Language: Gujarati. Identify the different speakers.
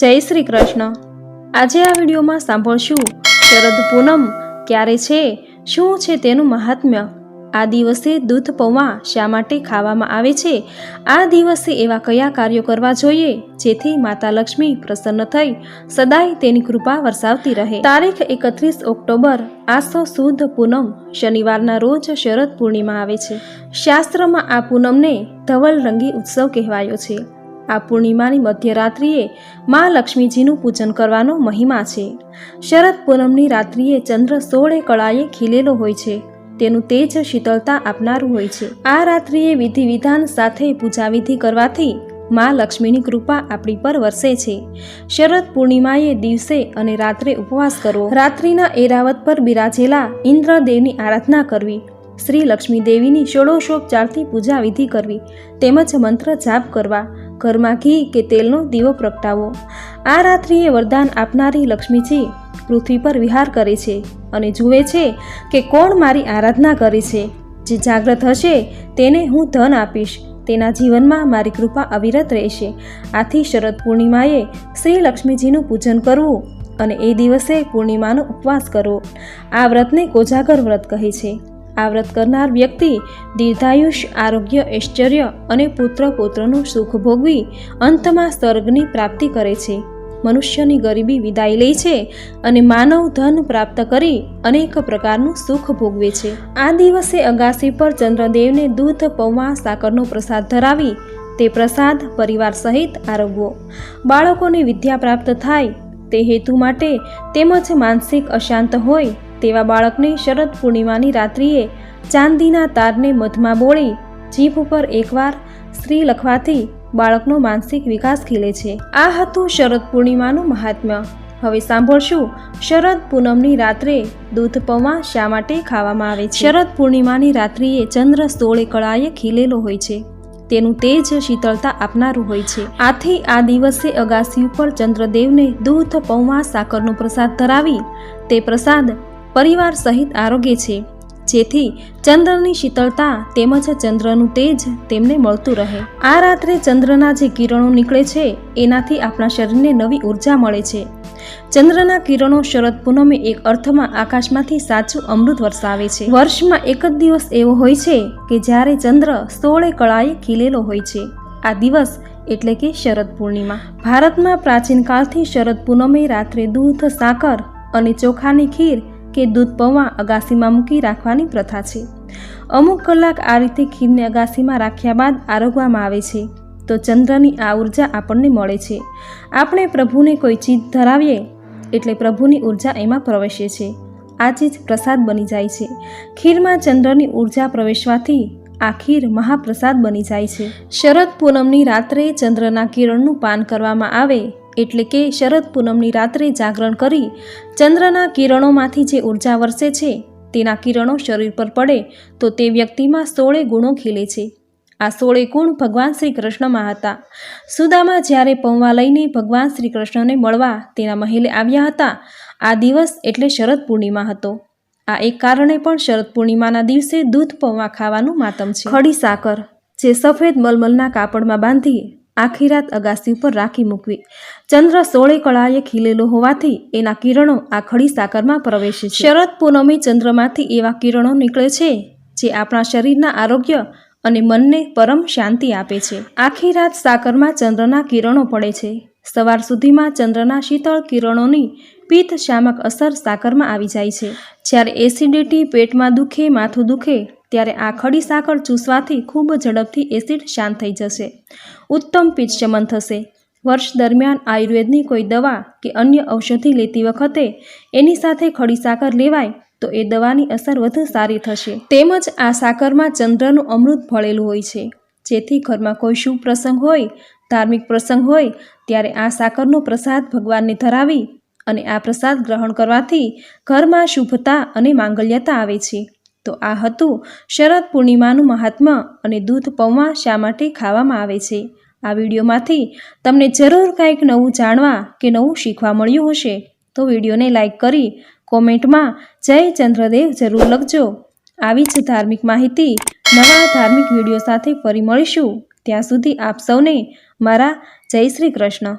Speaker 1: જય શ્રી કૃષ્ણ. આજે આ વિડીયોમાં સાંભળશું, શરદ પૂનમ ક્યારે છે, શું છે તેનું મહાત્મ્ય? આ દિવસે દૂધ પૌવા શા માટે ખાવામાં આવે છે? આ દિવસે એવા કયા કાર્યો કરવા જોઈએ, જેથી માતા લક્ષ્મી પ્રસન્ન થઈ, સદાય તેની કૃપા વરસાવતી રહે? તારીખ એકત્રીસ ઓક્ટોબર, આસો સુદ પૂનમ, શનિવારના રોજ શરદ પૂર્ણિમા આવે છે. શાસ્ત્રમાં આ પૂનમને ધવલ રંગી ઉત્સવ કહેવાયો છે. આ પૂર્ણિમાની મધ્યરાત્રિએ મા લક્ષ્મીજીનું પૂજન કરવાનો મહિમા છે. શરદ પૂનમની રાત્રિએ ચંદ્ર સોળે કળાએ ખીલેલો હોય છે. તેનું તેજ શીતળતા આપનારું હોય છે. આ રાત્રિએ વિધિ વિધાન સાથે પૂજાવિધિ કરવાથી મા લક્ષ્મીની કૃપા આપણી પર વરસે છે. શરદ પૂર્ણિમાએ દિવસે અને રાત્રે ઉપવાસ કરવો. રાત્રિના એરાવત પર બિરાજેલા ઇન્દ્રદેવની આરાધના કરવી. શ્રી લક્ષ્મી દેવીની ષોડશોપચારથી પૂજા વિધિ કરવી. તેમજ મંત્ર જાપ કરવા. ઘરમાં ઘી કે તેલનો દીવો પ્રગટાવો. આ રાત્રિએ વરદાન આપનારી લક્ષ્મીજી પૃથ્વી પર વિહાર કરે છે અને જુએ છે કે કોણ મારી આરાધના કરે છે. જે જાગ્રત હશે તેને હું ધન આપીશ. તેના જીવનમાં મારી કૃપા અવિરત રહેશે. આથી શરદ પૂર્ણિમાએ શ્રી લક્ષ્મીજીનું પૂજન કરવું અને એ દિવસે પૂર્ણિમાનો ઉપવાસ કરવો. આ વ્રતને કોજાગર વ્રત કહે છે. આ વ્રત કરનાર વ્યક્તિ દીર્ઘાયુષ, આરોગ્ય, ઐશ્વર્ય અને પુત્ર પુત્રનું સુખ ભોગવી અંતમાં સ્વર્ગની પ્રાપ્તિ કરે છે. મનુષ્યની ગરીબી વિદાય લે છે અને માનવ ધન પ્રાપ્ત કરી અનેક પ્રકારનું સુખ ભોગવે છે. આ દિવસે અગાસી પર ચંદ્રદેવને દૂધ, પૌવા, સાકરનો પ્રસાદ ધરાવી તે પ્રસાદ પરિવાર સહિત આરોગવો. બાળકોને વિદ્યા પ્રાપ્ત થાય તે હેતુ માટે તેમજ માનસિક અશાંત હોય તેવા બાળકને શરદ પૂર્ણિમાની રાત્રિએ ચાંદીના તારને મધમાં બોળી જીભ ઉપર એકવાર સ્ત્રી લખવાથી બાળકનો માનસિક વિકાસ ખીલે છે. આ હતું શરદ પૂર્ણિમાનું મહાત્મ્ય. હવે સાંભળશું શરદ પૂનમની રાત્રે દૂધ પૌવા શા માટે ખાવામાં આવે છે? શરદ પૂર્ણિમાની રાત્રિએ ચંદ્ર સોળે કળાએ ખીલેલો હોય છે. તેનું તેજ શીતળતા આપનારું હોય છે. આથી આ દિવસે અગાસી ઉપર ચંદ્રદેવને દૂધ પૌવા સાકરનો પ્રસાદ ધરાવી તે પ્રસાદ પરિવાર સહિત આરોગ્ય છે. જેથી ચંદ્રની શીતળતા તેમજ ચંદ્રનું તેજ તેમને મળતું રહે. આ રાત્રે ચંદ્રના જે કિરણો નીકળે છે, એનાથી આપણા શરીરને નવી ઊર્જા મળે છે. ચંદ્રના કિરણો શરદ પૂનમે એક અર્થમાં આકાશમાંથી સાચું અમૃત વરસાવે છે. વર્ષમાં એક જ દિવસ એવો હોય છે કે જ્યારે ચંદ્ર સોળે કળાએ ખીલેલો હોય છે. આ દિવસ એટલે કે શરદ પૂર્ણિમા. ભારતમાં પ્રાચીન કાળથી શરદ પૂનમે રાત્રે દૂધ, સાકર અને ચોખાની ખીર કે દૂધ પૌવા અગાસીમાં મૂકી રાખવાની પ્રથા છે. અમુક કલાક આ રીતે ખીરને અગાસીમાં રાખ્યા બાદ આરોગવામાં આવે છે, તો ચંદ્રની આ ઊર્જા આપણને મળે છે. આપણે પ્રભુને કોઈ ચીજ ધરાવીએ એટલે પ્રભુની ઊર્જા એમાં પ્રવેશે છે. આ ચીજ પ્રસાદ બની જાય છે. ખીરમાં ચંદ્રની ઊર્જા પ્રવેશવાથી આ ખીર મહાપ્રસાદ બની જાય છે. શરદ પૂનમની રાત્રે ચંદ્રના કિરણનું પાન કરવામાં આવે એટલે કે શરદ પૂનમની રાત્રે જાગરણ કરી ચંદ્રના કિરણોમાંથી જે ઊર્જા વરસે છે, તેના કિરણો શરીર પર પડે તો તે વ્યક્તિમાં સોળે ગુણો ખીલે છે. આ સોળે ગુણ ભગવાન શ્રી કૃષ્ણમાં હતા. સુદામા જ્યારે પૌવા લઈને ભગવાન શ્રી કૃષ્ણને મળવા તેના મહેલે આવ્યા હતા, આ દિવસ એટલે શરદ પૂર્ણિમા હતો. આ એક કારણે પણ શરદ પૂર્ણિમાના દિવસે દૂધ પૌવા ખાવાનું માતમ છે. ખડી સાકર, જે સફેદ મલમલના કાપડમાં બાંધી આખી રાત અગાસી ઉપર રાખી મૂકવી. ચંદ્ર સોળે કળાએ ખીલેલો હોવાથી એના કિરણો આ ખડી સાકરમાં પ્રવેશે શરદ પૂનમે ચંદ્રમાંથી એવા કિરણો નીકળે છે જે આપણા શરીરના આરોગ્ય અને મનને પરમ શાંતિ આપે છે. આખી રાત સાકરમાં ચંદ્રના કિરણો પડે છે. સવાર સુધીમાં ચંદ્રના શીતળ કિરણોની પિત્ત શામક અસર સાકરમાં આવી જાય છે. જ્યારે એસિડિટી પેટમાં દુખે, માથું દુખે ત્યારે આ ખડી સાકર ચૂસવાથી ખૂબ ઝડપથી એસિડ શાંત થઈ જશે. ઉત્તમ પિત્ત થશે. વર્ષ દરમિયાન આયુર્વેદની કોઈ દવા કે અન્ય ઔષધિ લેતી વખતે એની સાથે ખડી સાકર લેવાય તો એ દવાની અસર વધુ સારી થશે. તેમજ આ સાકરમાં ચંદ્રનું અમૃત ભળેલું હોય છે. જેથી ઘરમાં કોઈ શુભ પ્રસંગ હોય, ધાર્મિક પ્રસંગ હોય, ત્યારે આ સાકરનો પ્રસાદ ભગવાનને ધરાવી અને આ પ્રસાદ ગ્રહણ કરવાથી ઘરમાં શુભતા અને માંગલ્યતા આવે છે. તો આ હતું શરદ પૂર્ણિમાનું મહાત્મ્ય અને દૂધ પૌવા શા માટે ખાવામાં આવે છે? આ વિડીયોમાંથી તમને જરૂર કાંઈક નવું જાણવા કે નવું શીખવા મળ્યું હશે તો વિડીયોને લાઇક કરી કોમેન્ટમાં જય ચંદ્રદેવ જરૂર લખજો. આવી જ ધાર્મિક માહિતી નવા ધાર્મિક વીડિયો સાથે ફરી મળીશું. ત્યાં સુધી આપ સૌને મારા જય શ્રી કૃષ્ણ.